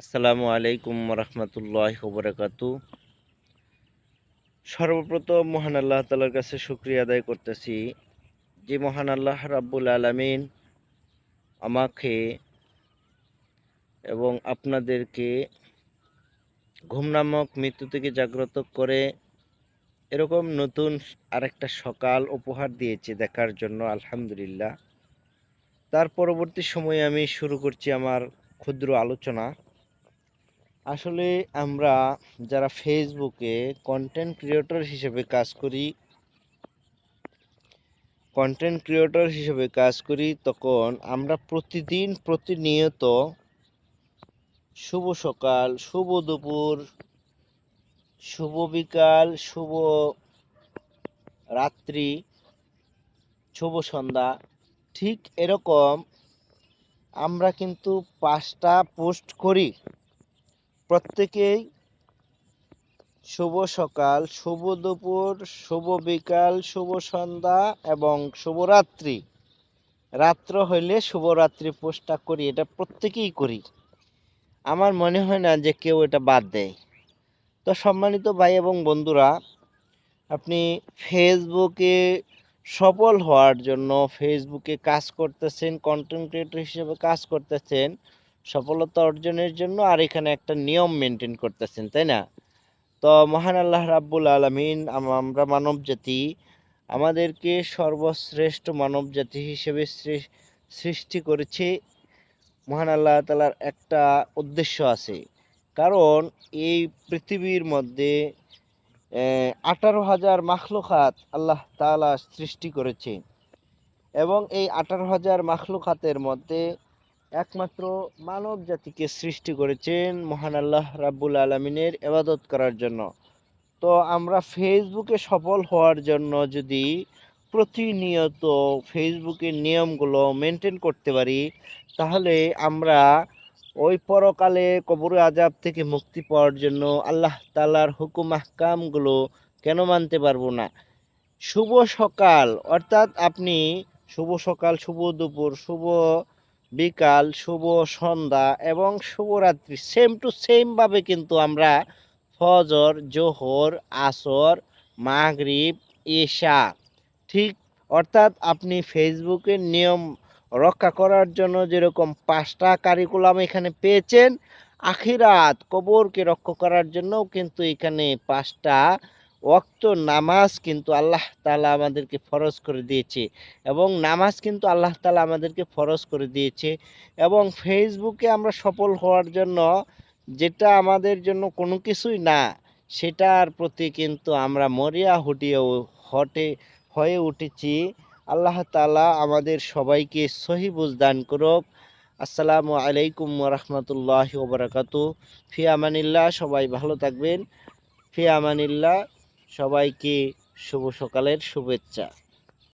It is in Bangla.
আসসালামু আলাইকুম রহমতুল্লাহ বরকাতু সর্বপ্রথম মহান আল্লাহ তালার কাছে শুক্রিয়া আদায় করতেছি যে মহান আল্লাহ রাব্বুল আলামিন আমাকে এবং আপনাদেরকে ঘুম নামক মৃত্যু থেকে জাগ্রত করে এরকম নতুন আরেকটা সকাল উপহার দিয়েছে দেখার জন্য, আলহামদুলিল্লাহ। তার পরবর্তী সময়ে আমি শুরু করছি আমার ক্ষুদ্র আলোচনা। আসলে আমরা যারা ফেসবুকে কন্টেন্ট ক্রিয়েটর হিসেবে কাজ করি কন্টেন্ট ক্রিয়েটর হিসেবে কাজ করি, তখন আমরা প্রতিদিন প্রতিনিয়ত শুভ সকাল, শুভ দুপুর, শুভ বিকাল, শুভ রাত্রি, শুভ সন্ধ্যা, ঠিক এরকম আমরা কিন্তু পাঁচটা পোস্ট করি। প্রত্যেকেই শুভ সকাল, শুভ দুপুর, শুভ বিকাল, শুভ সন্ধ্যা এবং শুভরাত্রি রাত্র। হইলে শুভরাত্রি পোস্টটা করি, এটা প্রত্যেকেই করি। আমার মনে হয় না যে কেউ এটা বাদ দেয়। তো সম্মানিত ভাই এবং বন্ধুরা, আপনি ফেসবুকে সফল হওয়ার জন্য, ফেসবুকে কাজ করতেছেন কন্টেন্ট ক্রিয়েটর হিসেবে কাজ করতেছেন সফলতা অর্জনের জন্য আর এখানে একটা নিয়ম মেনটেন করতেছেন, তাই না? তো মহান আল্লাহ রাব্বুল আলমিন আমরা মানব জাতি আমাদেরকে সর্বশ্রেষ্ঠ মানব জাতি হিসেবে সৃষ্টি করেছে মহান আল্লাহ তালার একটা উদ্দেশ্য আছে। কারণ এই পৃথিবীর মধ্যে আঠারো হাজার মাখলুকাত আল্লাহ তাআলা সৃষ্টি করেছে। এবং এই আঠারো হাজার মাখলুকাতের মধ্যে একমাত্র মানব জাতিকে সৃষ্টি করেছেন মহান আল্লাহ রাব্বুল আলমিনের এবাদত করার জন্য। তো আমরা ফেসবুকে সফল হওয়ার জন্য যদি প্রতিনিয়ত ফেসবুকের নিয়মগুলো মেনটেন করতে পারি, তাহলে আমরা ওই পরকালে কবর আজাব থেকে মুক্তি পাওয়ার জন্য আল্লাহ তালার হুকুম আহকামগুলো কেন মানতে পারব না? শুভ সকাল, অর্থাৎ আপনি শুভ সকাল, শুভ দুপুর, শুভ বিকাল, শুভ সন্ধ্যা এবং শুভরাত্রি। সেম টু সেমভাবে কিন্তু আমরা ফজর, জোহর, আসর, মাগরিব, ঈশা ঠিক অর্থাৎ আপনি ফেসবুকের নিয়ম রক্ষা করার জন্য যেরকম পাঁচটা কারিকুলাম এখানে পেয়েছেন, আখিরাত কবরকে রক্ষা করার জন্যও কিন্তু এখানে পাঁচটা ওক্ত নামাজ কিন্তু আল্লাহ তালা আমাদেরকে ফরজ করে দিয়েছে এবং নামাজ কিন্তু আল্লাহ তালা আমাদেরকে ফরজ করে দিয়েছে এবং ফেসবুকে আমরা সফল হওয়ার জন্য যেটা আমাদের জন্য কোনো কিছুই না, সেটার প্রতি কিন্তু আমরা মরিয়া হুটিয়ে হটে, হয়ে উঠেছি। আল্লাহ তালা আমাদের সবাইকে সহি বুঝদান করুক। আসসালামু আলাইকুম রহমতুল্লাহ ওবরাকাতু ফি আমানিল্লাহ, সবাই ভালো থাকবেন। ফি আমানিল্লাহ সবাইকে শুভ সকালের শুভেচ্ছা।